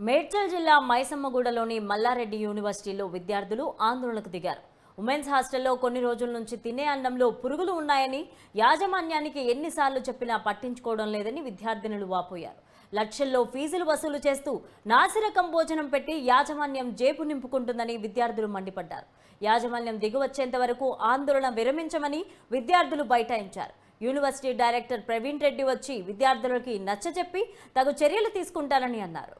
మేడ్చల్ జిల్లా మైసమ్మగూడలోని మల్లారెడ్డి యూనివర్సిటీలో విద్యార్థులు ఆందోళనకు దిగారు. ఉమెన్స్ హాస్టల్లో కొన్ని రోజుల నుంచి తినే అన్నంలో పురుగులు ఉన్నాయని యాజమాన్యానికి ఎన్నిసార్లు చెప్పినా పట్టించుకోవడం లేదని విద్యార్థినులు వాపోయారు. లక్షల్లో ఫీజులు వసూలు చేస్తూ నాసిరకం భోజనం పెట్టి యాజమాన్యం జేబు నింపుకుంటుందని విద్యార్థులు మండిపడ్డారు. యాజమాన్యం దిగువచ్చేంత వరకు ఆందోళన విరమించమని విద్యార్థులు బైఠాయించారు. యూనివర్సిటీ డైరెక్టర్ ప్రవీణ్ రెడ్డి వచ్చి విద్యార్థులకి నచ్చజెప్పి తగు చర్యలు తీసుకుంటారని అన్నారు.